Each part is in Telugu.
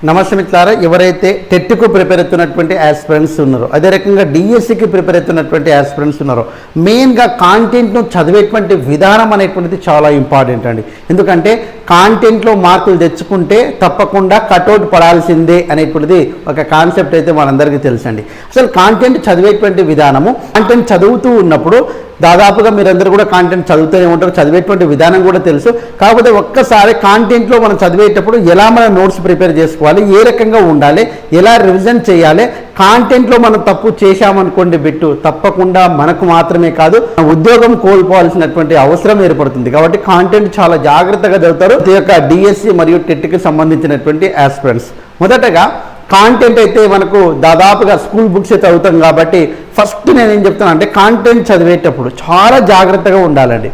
నమస్తే మిత్రులారా ఎవరైతే టెట్కు ప్రిపేర్ అవుతున్నటువంటి ఆస్పిరెంట్స్ ఉన్నారో అదే రకంగా డిఎస్సికి ప్రిపేర్ అవుతున్నటువంటి ఆస్పిరెంట్స్ ఉన్నారో మెయిన్గా కాంటెంట్ను చదివేటువంటి విధానం అనేటువంటిది చాలా ఇంపార్టెంట్ అండి. ఎందుకంటే కాంటెంట్లో మార్కులు తెచ్చుకుంటే తప్పకుండా కటౌట్ పడాల్సిందే అనేటువంటిది ఒక కాన్సెప్ట్ అయితే మనందరికీ తెలుసండి. అసలు కాంటెంట్ చదివేటువంటి విధానము కాంటెంట్ చదువుతూ ఉన్నప్పుడు దాదాపుగా మీరందరూ కూడా కాంటెంట్ చదువుతూనే ఉంటారు చదివేటువంటి విధానం కూడా తెలుసు. కాకపోతే ఒక్కసారి కాంటెంట్లో మనం చదివేటప్పుడు ఎలా మనం నోట్స్ ప్రిపేర్ చేసుకోవాలి ఏ రకంగా ఉండాలి ఎలా రివిజన్ చేయాలి కాంటెంట్లో మనం తప్పు చేశామనుకోండి బిట్టు తప్పకుండా మనకు మాత్రమే కాదు ఉద్యోగం కోల్పోవాల్సినటువంటి అవసరం ఏర్పడుతుంది. కాబట్టి కాంటెంట్ చాలా జాగ్రత్తగా చదువుతారు. ఈ యొక్క డిఎస్సి మరియు టెట్కి సంబంధించినటువంటి ఆస్పిరెంట్స్ మొదటగా కాంటెంట్ అయితే మనకు దాదాపుగా స్కూల్ బుక్స్ అయితే అవుతాం కాబట్టి ఫస్ట్ నేను ఏం చెప్తాను అంటే కాంటెంట్ చదివేటప్పుడు చాలా జాగ్రత్తగా ఉండాలండి.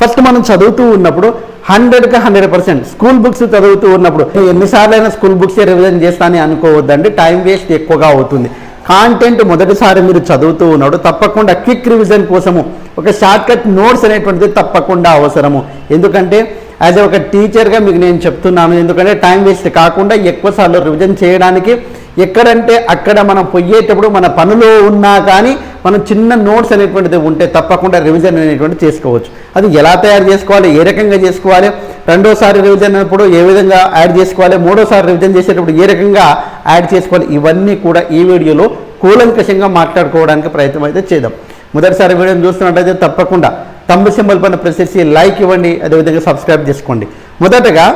ఫస్ట్ మనం చదువుతూ ఉన్నప్పుడు హండ్రెడ్కి హండ్రెడ్ పర్సెంట్ స్కూల్ బుక్స్ చదువుతూ ఉన్నప్పుడు ఎన్నిసార్లైనా స్కూల్ బుక్స్ రివిజన్ చేస్తానని అనుకోవద్దండి. టైం వేస్ట్ ఎక్కువగా అవుతుంది. కాంటెంట్ మొదటిసారి మీరు చదువుతూ ఉన్నప్పుడు తప్పకుండా క్విక్ రివిజన్ కోసము ఒక షార్ట్కట్ నోట్స్ అనేటువంటిది తప్పకుండా అవసరము. ఎందుకంటే యాజ్ ఒక టీచర్గా మీకు నేను చెప్తున్నాను. ఎందుకంటే టైం వేస్ట్ కాకుండా ఎక్కువసార్లు రివిజన్ చేయడానికి ఎక్కడంటే అక్కడ మనం పొయ్యేటప్పుడు మన పనిలో ఉన్నా కానీ మనం చిన్న నోట్స్ అనేటువంటిది ఉంటే తప్పకుండా రివిజన్ అనేటువంటి చేసుకోవచ్చు. అది ఎలా తయారు చేసుకోవాలి ఏ రకంగా చేసుకోవాలి రెండోసారి రివిజన్ అయినప్పుడు ఏ విధంగా యాడ్ చేసుకోవాలి మూడోసారి రివిజన్ చేసేటప్పుడు ఏ రకంగా యాడ్ చేసుకోవాలి ఇవన్నీ కూడా ఈ వీడియోలో కూలంకషంగా మాట్లాడుకోవడానికి ప్రయత్నం అయితే చేద్దాం. మొదటిసారి వీడియోని చూస్తున్నట్టయితే తప్పకుండా తమ్ము సింబల్ పైన ప్రెస్ చేసి లైక్ ఇవ్వండి అదేవిధంగా సబ్స్క్రైబ్ చేసుకోండి. మొదటగా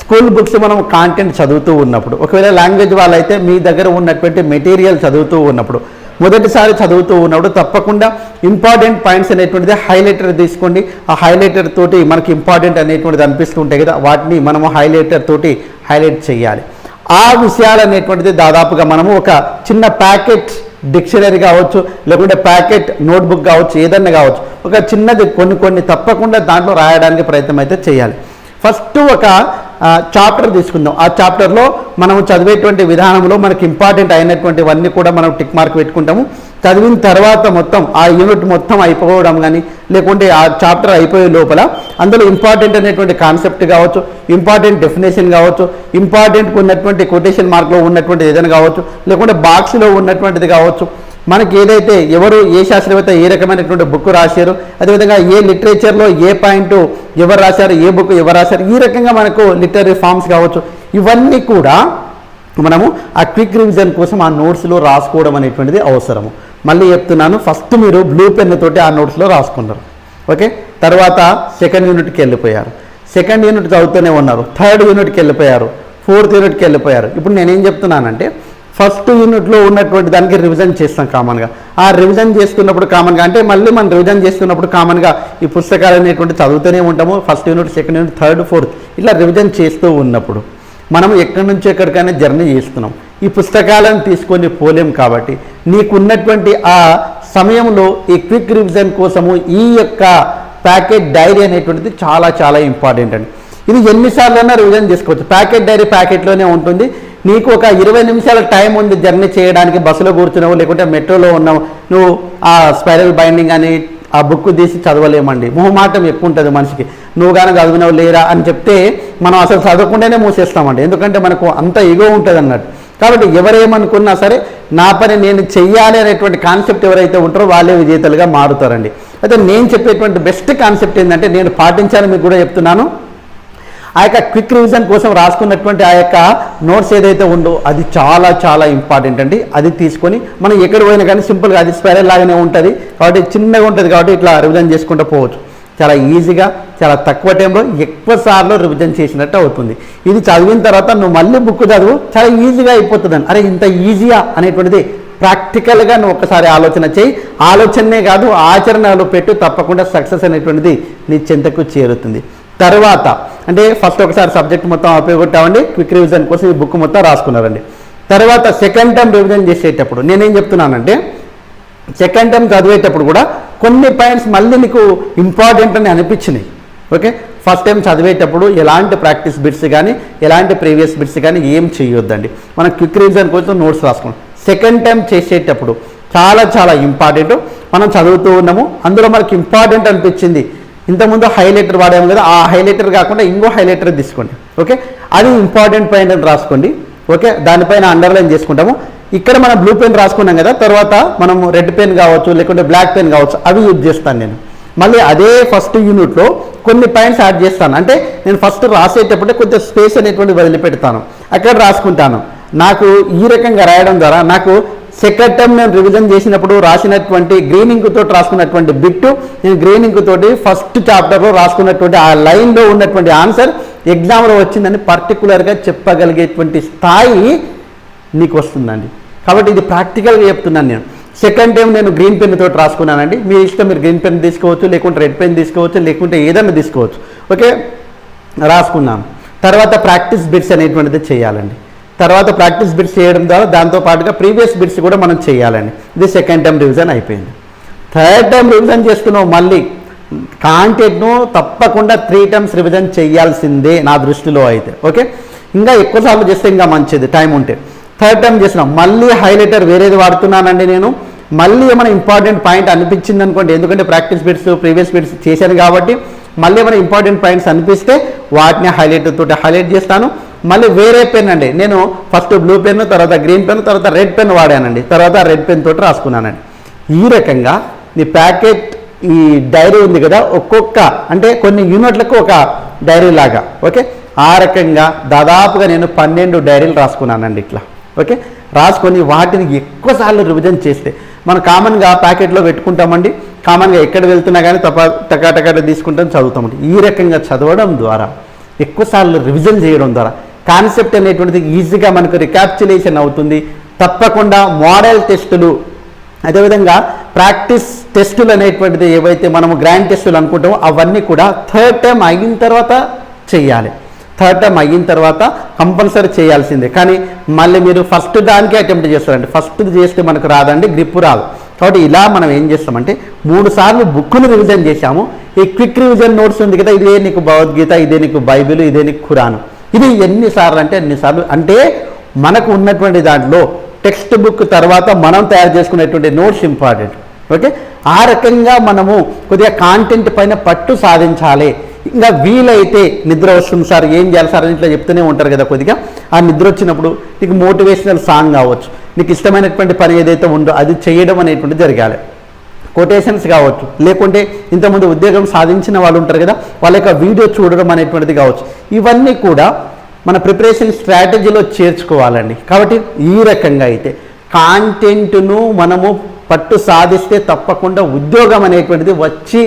స్కూల్ బుక్స్ మనం కాంటెంట్ చదువుతూ ఉన్నప్పుడు ఒకవేళ లాంగ్వేజ్ వాళ్ళైతే మీ దగ్గర ఉన్నటువంటి మెటీరియల్ చదువుతూ ఉన్నప్పుడు మొదటిసారి చదువుతూ ఉన్నప్పుడు తప్పకుండా ఇంపార్టెంట్ పాయింట్స్ అనేటువంటిది హైలైటర్ తీసుకోండి. ఆ హైలైటర్ తోటి మనకి ఇంపార్టెంట్ అనేటువంటిది అనిపిస్తుంటాయి కదా వాటిని మనము హైలైటర్ తోటి హైలైట్ చేయాలి. ఆ విషయాలు అనేటువంటిది దాదాపుగా మనము ఒక చిన్న ప్యాకెట్ డిక్షనరీ కావచ్చు లేకుంటే ప్యాకెట్ నోట్బుక్ కావచ్చు ఏదన్నా కావచ్చు. ఒక చిన్నది కొన్ని కొన్ని తప్పకుండా దాంట్లో రాయడానికి ప్రయత్నం అయితే చేయాలి. ఫస్ట్ ఒక చాప్టర్ తీసుకుందాం. ఆ చాప్టర్లో మనం చదివేటువంటి విధానంలో మనకి ఇంపార్టెంట్ అయినటువంటివన్నీ కూడా మనం టిక్ మార్క్ పెట్టుకుంటాము. చదివిన తర్వాత మొత్తం ఆ యూనిట్ మొత్తం అయిపోవడం కానీ లేకుంటే ఆ చాప్టర్ అయిపోయే లోపల అందులో ఇంపార్టెంట్ అనేటువంటి కాన్సెప్ట్ కావచ్చు ఇంపార్టెంట్ డెఫినేషన్ కావచ్చు ఇంపార్టెంట్ ఉన్నటువంటి కొటేషన్ మార్క్లో ఉన్నటువంటి ఏదైనా కావచ్చు లేకుంటే బాక్స్లో ఉన్నటువంటిది కావచ్చు. మనకి ఏదైతే ఎవరు ఏ శాస్త్రవేత్త ఏ రకమైనటువంటి బుక్ రాశారు అదేవిధంగా ఏ లిటరేచర్లో ఏ పాయింట్ ఎవరు రాశారు ఏ బుక్ ఎవరు రాశారు ఈ రకంగా మనకు లిటరీ ఫార్మ్స్ కావచ్చు. ఇవన్నీ కూడా మనము ఆ క్విక్ రివిజన్ కోసం ఆ నోట్స్లో రాసుకోవడం అనేటువంటిది అవసరము. మళ్ళీ చెప్తున్నాను ఫస్ట్ మీరు బ్లూ పెన్ తోటి ఆ నోట్స్లో రాసుకున్నారు. ఓకే? తర్వాత సెకండ్ యూనిట్కి వెళ్ళిపోయారు. సెకండ్ యూనిట్ చదువుతూనే ఉన్నారు. థర్డ్ యూనిట్కి వెళ్ళిపోయారు. ఫోర్త్ యూనిట్కి వెళ్ళిపోయారు. ఇప్పుడు నేనేం చెప్తున్నానంటే ఫస్ట్ యూనిట్లో ఉన్నటువంటి దానికి రివిజన్ చేస్తాం కామన్గా. ఆ రివిజన్ చేసుకున్నప్పుడు కామన్గా అంటే మళ్ళీ మనం రివిజన్ చేసుకున్నప్పుడు కామన్గా ఈ పుస్తకాలు అనేటువంటి చదువుతూనే ఉంటాము. First unit second unit third fourth ఇట్లా రివిజన్ చేస్తూ ఉన్నప్పుడు. మనం ఎక్కడి నుంచి ఎక్కడికైనా జర్నీ చేస్తున్నాం. ఈ పుస్తకాలను తీసుకొని పోలేం కాబట్టి నీకున్నటువంటి ఆ సమయంలో ఈ క్విక్ రివిజన్ కోసము ఈ యొక్క ప్యాకెట్ డైరీ అనేటువంటిది చాలా చాలా ఇంపార్టెంట్ అండి. ఇది ఎన్నిసార్లైనా రివిజన్ చేసుకోవచ్చు. ప్యాకెట్ డైరీ ప్యాకెట్లోనే ఉంటుంది. నీకు ఒక ఇరవై నిమిషాల టైం ఉంది జర్నీ చేయడానికి బస్సులో కూర్చున్నావు లేకుంటే మెట్రోలో ఉన్నావు నువ్వు ఆ స్పైరల్ బైండింగ్ అని ఆ బుక్ తీసి చదవలేమండి. మొహమాటం ఎక్కువ ఉంటుంది మనిషికి. నువ్వు కానీ చదివినవు లేరా అని చెప్తే మనం అసలు చదవకుండానే మూసేస్తామండి. ఎందుకంటే మనకు అంత ఇగో ఉంటుంది అన్నట్టు కాబట్టి ఎవరేమనుకున్నా సరే నా పని నేను చెయ్యాలి అనేటువంటి కాన్సెప్ట్ ఎవరైతే ఉంటారో వాళ్ళే విజేతలుగా మారుతారండి. అయితే నేను చెప్పేటువంటి బెస్ట్ కాన్సెప్ట్ ఏంటంటే నేను పాటించాలని మీకు కూడా చెప్తున్నాను. ఆ యొక్క క్విక్ రివిజన్ కోసం రాసుకున్నటువంటి ఆ యొక్క నోట్స్ ఏదైతే ఉందో అది చాలా చాలా ఇంపార్టెంట్ అండి. అది తీసుకొని మనం ఎక్కడ పోయినా కానీ సింపుల్గా అది స్పైరల్ లాగానే ఉంటుంది. కాబట్టి చిన్నగా ఉంటుంది కాబట్టి ఇట్లా రివిజన్ చేసుకుంటూ పోవచ్చు. చాలా ఈజీగా చాలా తక్కువ టైంలో ఎక్కువ సార్లు రివిజన్ చేసినట్టు అవుతుంది. ఇది చదివిన తర్వాత నువ్వు మళ్ళీ బుక్ చదువు చాలా ఈజీగా అయిపోతుందని. అరే ఇంత ఈజీయా అనేటువంటిది ప్రాక్టికల్గా నువ్వు ఒకసారి ఆలోచన చేయి. ఆలోచనే కాదు ఆచరణలో పెట్టు తప్పకుండా సక్సెస్ అనేటువంటిది నీ చెంతకు చేరుతుంది. తర్వాత అంటే ఫస్ట్ ఒకసారి సబ్జెక్ట్ మొత్తం ఉపయోగొట్టామండి క్విక్ రివిజన్ కోసం ఈ బుక్ మొత్తం రాసుకున్నారండి. తర్వాత సెకండ్ టైం రివిజన్ చేసేటప్పుడు నేనేం చెప్తున్నానంటే సెకండ్ టైం చదివేటప్పుడు కూడా కొన్ని పాయింట్స్ మళ్ళీ నీకు ఇంపార్టెంట్ అని అనిపించినాయి. ఓకే ఫస్ట్ టైం చదివేటప్పుడు ఎలాంటి ప్రాక్టీస్ బిట్స్ కానీ ఎలాంటి ప్రీవియస్ బిట్స్ కానీ ఏం చేయొద్దండి. మనం క్విక్ రీజన్ కోసం నోట్స్ రాసుకోండి సెకండ్ టైం చేసేటప్పుడు చాలా చాలా ఇంపార్టెంట్ మనం చదువుతూ ఉన్నాము. అందులో మనకి ఇంపార్టెంట్ అనిపించింది. ఇంతకుముందు హైలైటర్ వాడాము కదా ఆ హైలైటర్ కాకుండా ఇంకో హైలైటర్ తీసుకోండి. ఓకే అది ఇంపార్టెంట్ పాయింట్ అని రాసుకోండి. ఓకే దానిపైన అండర్లైన్ చేసుకుంటాము. ఇక్కడ మనం బ్లూ పెన్ రాసుకున్నాం కదా తర్వాత మనం రెడ్ పెన్ కావచ్చు లేకుంటే బ్లాక్ పెన్ కావచ్చు అవి యూజ్ చేస్తాను నేను. మళ్ళీ అదే ఫస్ట్ యూనిట్లో కొన్ని పాయింట్స్ యాడ్ చేస్తాను. అంటే నేను ఫస్ట్ రాసేటప్పుడే కొంచెం స్పేస్ అనేటువంటి వదిలిపెడతాను. అక్కడ రాసుకుంటాను. నాకు ఈ రకంగా రాయడం ద్వారా నాకు సెకండ్ టైం నేను రివిజన్ చేసినప్పుడు రాసినటువంటి గ్రీన్ తోటి రాసుకున్నటువంటి బిట్టు నేను గ్రీన్ తోటి ఫస్ట్ చాప్టర్లో రాసుకున్నటువంటి ఆ లైన్లో ఉన్నటువంటి ఆన్సర్ ఎగ్జామ్లో వచ్చిందని పర్టికులర్గా చెప్పగలిగేటువంటి స్థాయి నీకు వస్తుందండి. కాబట్టి ఇది ప్రాక్టికల్గా చెప్తున్నాను నేను. సెకండ్ టైం నేను గ్రీన్ పెన్ తోటి రాసుకున్నానండి. మీ ఇష్టం మీరు గ్రీన్ పెన్ తీసుకోవచ్చు లేకుంటే రెడ్ పెన్ తీసుకోవచ్చు లేకుంటే ఏదైనా తీసుకోవచ్చు. ఓకే? రాసుకున్నాం తర్వాత ప్రాక్టీస్ బిట్స్ అనేటువంటిది చేయాలండి. తర్వాత ప్రాక్టీస్ బిట్స్ చేయడం ద్వారా దాంతో పాటుగా ప్రీవియస్ బిట్స్ కూడా మనం చేయాలండి. ఇది సెకండ్ టైం రివిజన్ అయిపోయింది. థర్డ్ టైం రివిజన్ చేసుకున్నావు మళ్ళీ. కాంటెంట్ను తప్పకుండా త్రీ టైమ్స్ రివిజన్ చేయాల్సిందే నా దృష్టిలో అయితే. ఓకే? ఇంకా ఎక్కువసార్లు చేస్తే ఇంకా మంచిది. టైం ఉంటే. థర్డ్ టైం చేసినాం మళ్ళీ హైలైటర్ వేరేది వాడుతున్నానండి నేను. మళ్ళీ ఏమైనా ఇంపార్టెంట్ పాయింట్ అనిపించింది అనుకోండి ఎందుకంటే ప్రాక్టీస్ బిట్స్ ప్రీవియస్ బిట్స్ చేశాను కాబట్టి మళ్ళీ ఏమైనా ఇంపార్టెంట్ పాయింట్స్ అనిపిస్తే వాటిని హైలైటర్ తోటి హైలైట్ చేస్తాను. మళ్ళీ వేరే పెన్ అండి. నేను ఫస్ట్ బ్లూ పెన్ తర్వాత గ్రీన్ పెన్ తర్వాత రెడ్ పెన్ వాడానండి. తర్వాత రెడ్ పెన్ తోటి రాసుకున్నానండి. ఈ రకంగా నీ ప్యాకెట్ ఈ డైరీ ఉంది కదా ఒక్కొక్క అంటే కొన్ని యూనిట్లకు ఒక డైరీ లాగా. ఓకే ఆ రకంగా దాదాపుగా నేను పన్నెండు డైరీలు రాసుకున్నానండి ఇట్లా. ఓకే? రాసుకొని వాటిని ఎక్కువసార్లు రివిజన్ చేస్తే. మనం కామన్గా ప్యాకెట్లో పెట్టుకుంటామండి. కామన్గా ఎక్కడ వెళ్తున్నా కానీ తప్ప టకాటకాట తీసుకుంటాం చదువుతామండి ఈ రకంగా చదవడం ద్వారా ఎక్కువసార్లు రివిజన్ చేయడం ద్వారా కాన్సెప్ట్ అనేటువంటిది ఈజీగా మనకు రికాప్చులేషన్ అవుతుంది. తప్పకుండా మోడల్ టెస్టులు అదేవిధంగా ప్రాక్టీస్ టెస్టులు అనేటువంటిది ఏవైతే మనము గ్రాండ్ టెస్టులు అనుకుంటామో అవన్నీ కూడా థర్డ్ టైం అయిన తర్వాత చేయాలి. థర్డ్ టైం అయిన తర్వాత కంపల్సరీ చేయాల్సిందే. కానీ మళ్ళీ మీరు ఫస్ట్ దానికే అటెంప్ట్ చేస్తారండి. ఫస్ట్ చేస్తే మనకు రాదండి గ్రిప్ రాదు. కాబట్టి ఇలా మనం ఏం చేస్తామంటే మూడు సార్లు బుక్ను రివిజన్ చేశాము. ఈ క్విక్ రివిజన్ నోట్స్ ఉంది కదా ఇదే నీకు భగవద్గీత ఇదే నీకు బైబిల్ ఇదే నీకు ఖురాను. ఇది ఎన్నిసార్లు అంటే ఎన్నిసార్లు అంటే మనకు ఉన్నటువంటి దాంట్లో టెక్స్ట్ బుక్ తర్వాత మనం తయారు చేసుకునేటువంటి నోట్స్ ఇంపార్టెంట్. ఓకే? ఆ రకంగా మనము కొద్దిగా కాంటెంట్ పైన పట్టు సాధించాలి. ఇంకా వీలైతే నిద్ర వస్తుంది సార్ ఏం చేయాలి సార్ అని ఇట్లా చెప్తూనే ఉంటారు కదా కొద్దిగా. ఆ నిద్ర వచ్చినప్పుడు నీకు మోటివేషనల్ సాంగ్ కావచ్చు నీకు ఇష్టమైనటువంటి పని ఏదైతే ఉందో అది చేయడం అనేటువంటిది జరగాలి. కొటేషన్స్ కావచ్చు లేకుంటే ఇంతకుముందు ఉద్యోగం సాధించిన వాళ్ళు ఉంటారు కదా వాళ్ళ యొక్క వీడియో చూడడం అనేటువంటిది కావచ్చు. ఇవన్నీ కూడా మన ప్రిపరేషన్ స్ట్రాటజీలో చేర్చుకోవాలండి. కాబట్టి ఈ రకంగా అయితే కాంటెంట్ను మనము పట్టు సాధిస్తే తప్పకుండా ఉద్యోగం అనేటువంటిది వచ్చి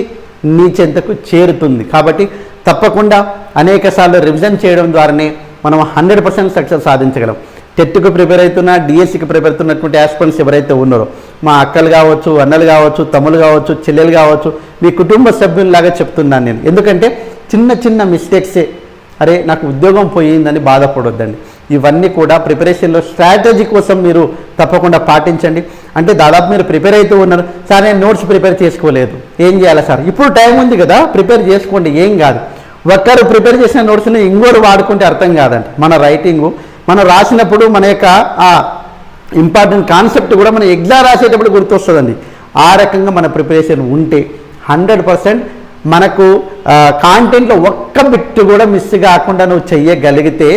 నీ చెంతకు చేరుతుంది. కాబట్టి తప్పకుండా అనేక సార్లు రివిజన్ చేయడం ద్వారానే మనం హండ్రెడ్ పర్సెంట్ సక్సెస్ సాధించగలం. టెట్కు ప్రిపేర్ అవుతున్న డిఎస్సికి ప్రిపేర్ అవుతున్నటువంటి ఆస్పిరెంట్స్ ఎవరైతే ఉన్నారో మా అక్కలు కావచ్చు అన్నలు కావచ్చు తమ్ములు కావచ్చు చెల్లెలు కావచ్చు మీ కుటుంబ సభ్యుల్లాగా చెప్తున్నాను నేను. ఎందుకంటే చిన్న చిన్న మిస్టేక్సే అరే నాకు ఉద్యోగం పోయిందని బాధపడొద్దండి. ఇవన్నీ కూడా ప్రిపరేషన్లో స్ట్రాటజీ కోసం మీరు తప్పకుండా పాటించండి. అంటే దాదాపు మీరు ప్రిపేర్ అవుతూ ఉన్నారు. సార్ నేను నోట్స్ ప్రిపేర్ చేసుకోలేదు. ఏం చేయాలి సార్? ఇప్పుడు టైం ఉంది కదా ప్రిపేర్ చేసుకోండి. ఏం కాదు. ఒక్కరు ప్రిపేర్ చేసిన నోట్స్ని ఇంకోరు వాడుకుంటే అర్థం కాదండి. మన రైటింగు మనం రాసినప్పుడు మన యొక్క ఆ ఇంపార్టెంట్ కాన్సెప్ట్ కూడా మనం ఎగ్జామ్ రాసేటప్పుడు గుర్తొస్తుందండి. ఆ రకంగా మన ప్రిపరేషన్ ఉంటే హండ్రెడ్ పర్సెంట్ మనకు కాంటెంట్లో ఒక్క బిట్ కూడా మిస్ కాకుండా నువ్వు చెయ్యగలిగితే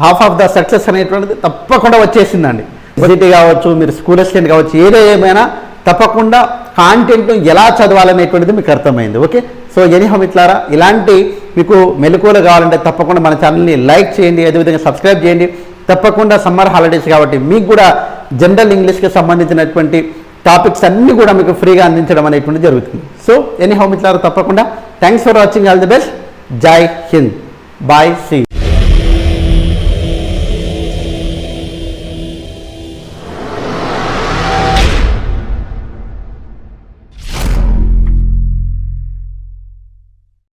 హాఫ్ ఆఫ్ ద సక్సెస్ అనేటువంటిది తప్పకుండా వచ్చేసిందండి. సిటీ కావచ్చు మీరు స్కూల్ అసిస్టెంట్ కావచ్చు ఏదో ఏమైనా తప్పకుండా కాంటెంట్ను ఎలా చదవాలనేటువంటిది మీకు అర్థమైంది. ఓకే సో ఎనీహో ఇట్లారా ఇలాంటి మీకు మెలకువలు కావాలంటే తప్పకుండా మన ఛానల్ని లైక్ చేయండి అదేవిధంగా సబ్స్క్రైబ్ చేయండి. తప్పకుండా సమ్మర్ హాలిడేస్ కాబట్టి మీకు కూడా జనరల్ ఇంగ్లీష్కి సంబంధించినటువంటి టాపిక్స్ అన్నీ కూడా మీకు ఫ్రీగా అందించడం అనేటువంటి జరుగుతుంది. సో ఎనీ ఇట్లారా తప్పకుండా thanks for watching all the best Jai Hind bye C